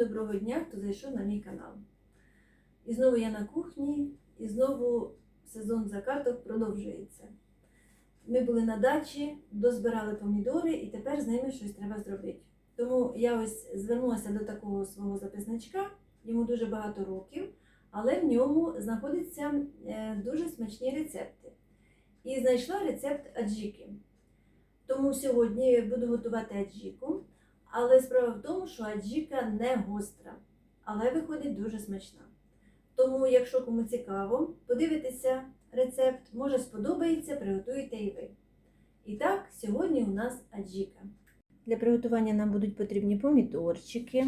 доброго дня, хто зайшов на мій канал. І знову я на кухні, і знову сезон закаток продовжується. Ми були на дачі, дозбирали помідори, і тепер з ними щось треба зробити. Тому я ось звернулася до такого свого записничка, йому дуже багато років, але в ньому знаходяться е, дуже смачні рецепти. І знайшла рецепт аджіки. Тому сьогодні буду готувати аджіку. Але справа в тому, що аджіка не гостра, але виходить дуже смачна. Тому, якщо кому цікаво, подивитися рецепт, може сподобається, приготуєте і ви. І так, сьогодні у нас аджіка. Для приготування нам будуть потрібні помідорчики,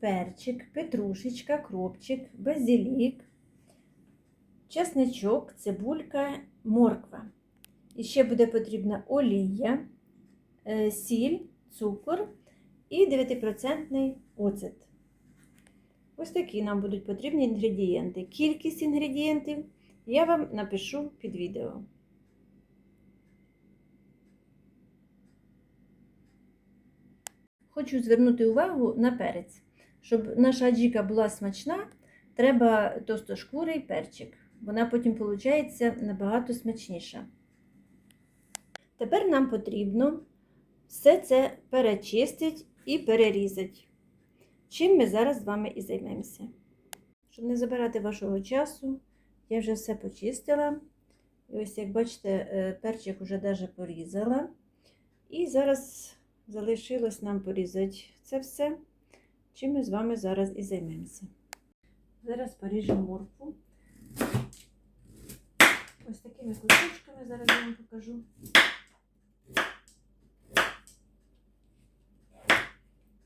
перчик, петрушечка, кропчик, базилік, чесничок, цибулька, морква. І ще буде потрібна олія, е, сіль, цукор і 9% оцет. Ось такі нам будуть потрібні інгредієнти. Кількість інгредієнтів я вам напишу під відео. Хочу звернути увагу на перець. Щоб наша аджіка була смачна, треба тостошкурий перчик. Вона потім виходить набагато смачніша. Тепер нам потрібно все це перечистить і перерізать. Чим ми зараз з вами і займемося. Щоб не забирати вашого часу, я вже все почистила. І ось, як бачите, е, перчик вже навіть порізала. І зараз залишилось нам порізати це все, чим ми з вами зараз і займемося. Зараз поріжемо моркву. Ось такими кусочками зараз я вам покажу.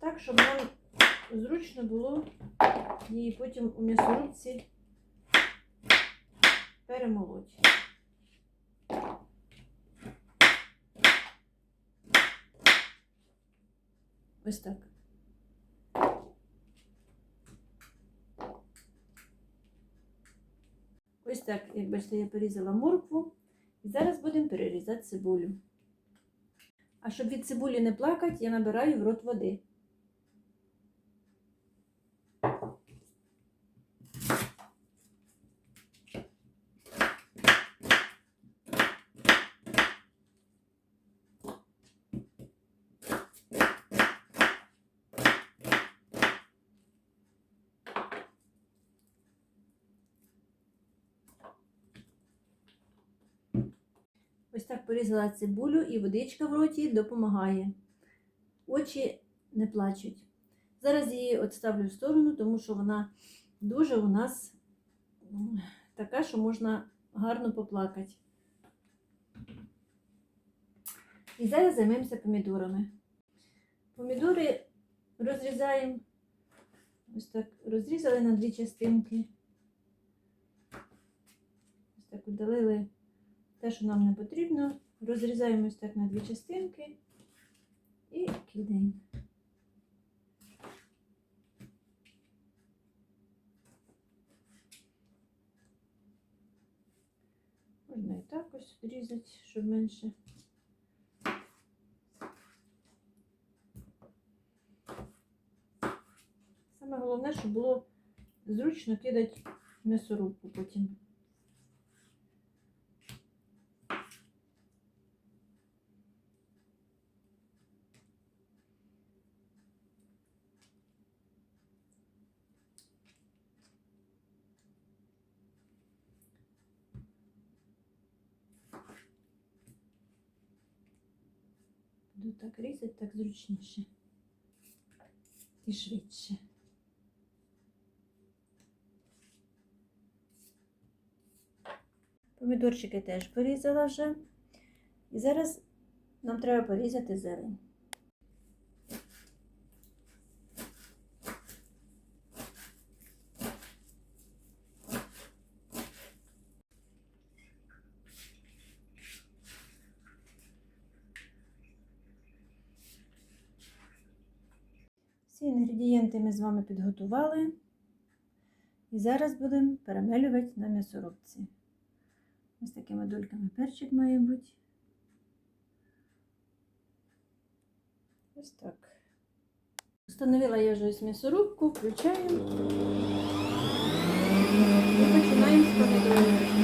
Так, щоб нам зручно було її потім у м'ясорубці перемолоти. Ось так. Ось так, як бачите, я порізала моркву. І зараз будемо перерізати цибулю. А щоб від цибулі не плакати, я набираю в рот води. Ось так порізала цибулю і водичка в роті допомагає. Очі не плачуть. Зараз її відставлю в сторону, тому що вона дуже у нас така, що можна гарно поплакати. І зараз займемося помідорами. Помідори розрізаємо, ось так розрізали на дві частинки. Ось так удалили те, що нам не потрібно, розрізаємо ось так на дві частинки і кидаємо. Можна і так ось різати, щоб менше. Саме головне, щоб було зручно кидати м'ясорубку потім. Буду так різати, так зручніше і швидше. Помідорчики теж порізала вже. І зараз нам треба порізати зелень. Інгредієнти ми з вами підготували. І зараз будемо перемелювати на м'ясорубці. Ось такими дольками перчик має бути. Ось так. Встановила я вже ось м'ясорубку, включаю. І починаємо з помідорів.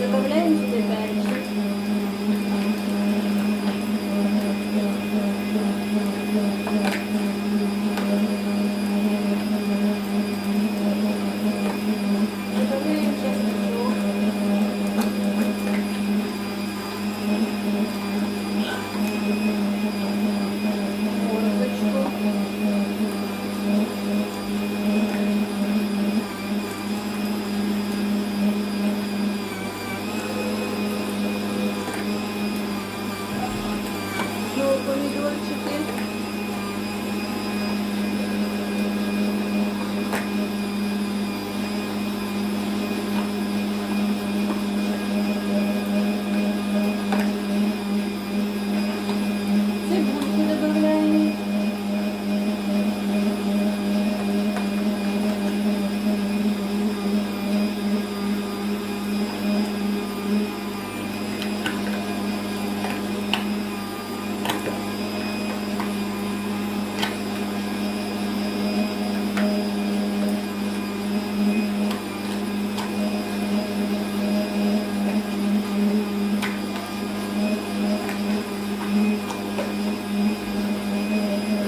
Добавляємо сюди перчик. Добавляємо чесночок. Морквочку. Знову помідорчики. Цибульку добавляємо.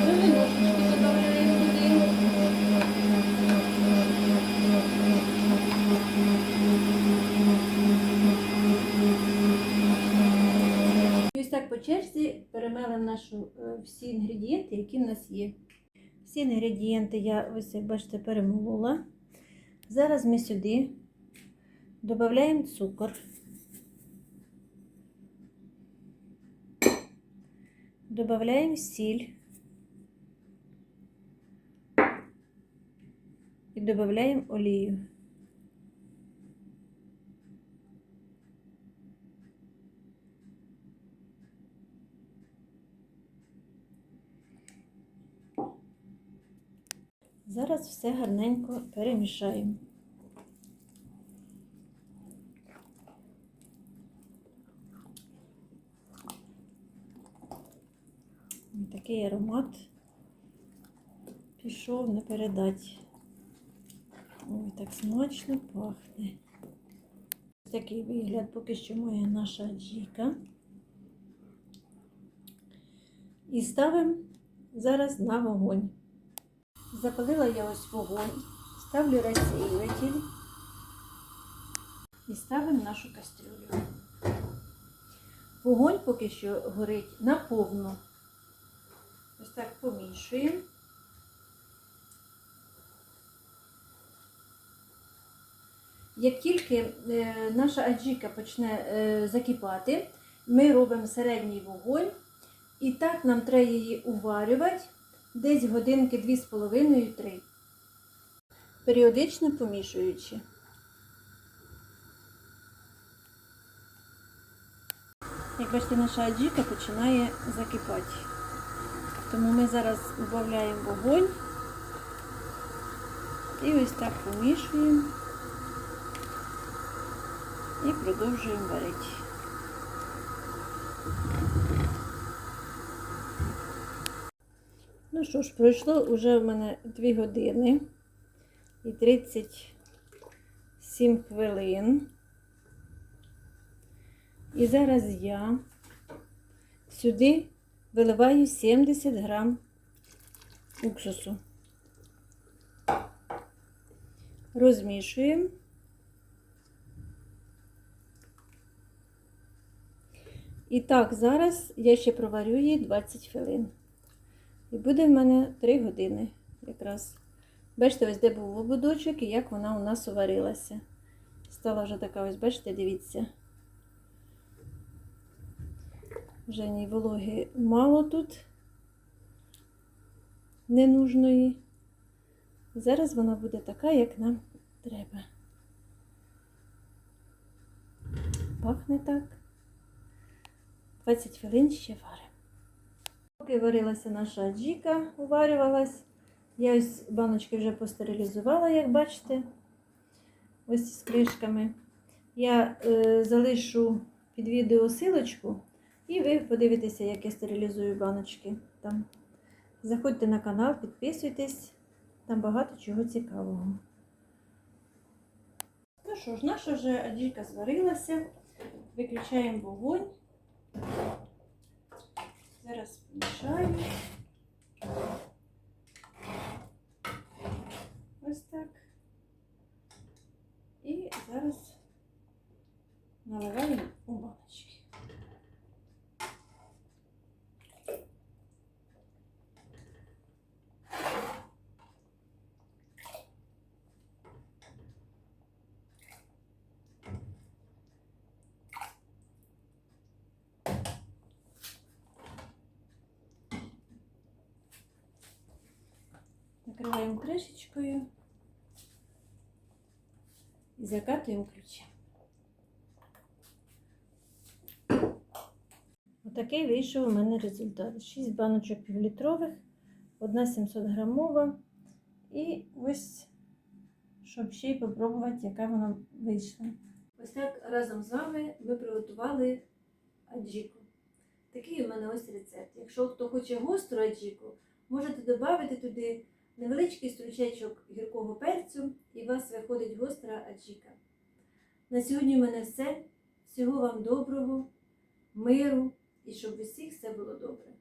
Виношечки добавляємо туди. І ось так по черзі перемелимо нашу е, всі інгредієнти, які в нас є. Всі інгредієнти я ось як бачите перемолола. Зараз ми сюди додаємо цукор. Додаємо сіль. І додаємо олію. Зараз все гарненько перемішаємо. Такий аромат пішов не передать. Ой, так смачно пахне. Ось такий вигляд поки що моя наша джіка. І ставимо зараз на вогонь. Запалила я ось вогонь, ставлю розсіюватель і ставимо нашу кастрюлю. Вогонь поки що горить наповну. Ось так помішуємо. Як тільки е, наша аджіка почне е, закипати, ми робимо середній вогонь, і так нам треба її уварювати десь годинки 2,5-3. Періодично помішуючи. Як бачите, наша аджіка починає закипати. Тому ми зараз додаємо вогонь і ось так помішуємо і продовжуємо варити. Ну що ж, пройшло вже в мене 2 години і 37 хвилин. І зараз я сюди виливаю 70 грам уксусу. Розмішуємо. І так, зараз я ще проварю її 20 хвилин. І буде в мене 3 години якраз. Бачите, ось де був ободочок і як вона у нас уварилася. Стала вже така, ось, бачите, дивіться. Вже ні вологи мало тут ненужної. Зараз вона буде така, як нам треба. Пахне так. 20 хвилин ще варимо. Поки варилася наша джіка, уварювалась. Я ось баночки вже постерилізувала, як бачите, ось з кришками. Я е, залишу під відео силочку, і ви подивитеся, як я стерилізую баночки там. Заходьте на канал, підписуйтесь, там багато чого цікавого. Ну що ж, наша вже аджіка зварилася. Виключаємо вогонь. Зараз помішаю. Ось так. І зараз наливаємо у баночки. Накриваємо кришечкою і закатуємо ключем. Отакий вийшов у мене результат. 6 баночок півлітрових, одна 700 грамова. І ось, щоб ще й попробувати, яка вона вийшла. Ось так разом з вами ми приготували аджіку. Такий у мене ось рецепт. Якщо хто хоче гостру аджіку, можете додати туди невеличкий стручечок гіркого перцю, і вас виходить гостра аджіка. На сьогодні в мене все. Всього вам доброго, миру і щоб у всіх все було добре.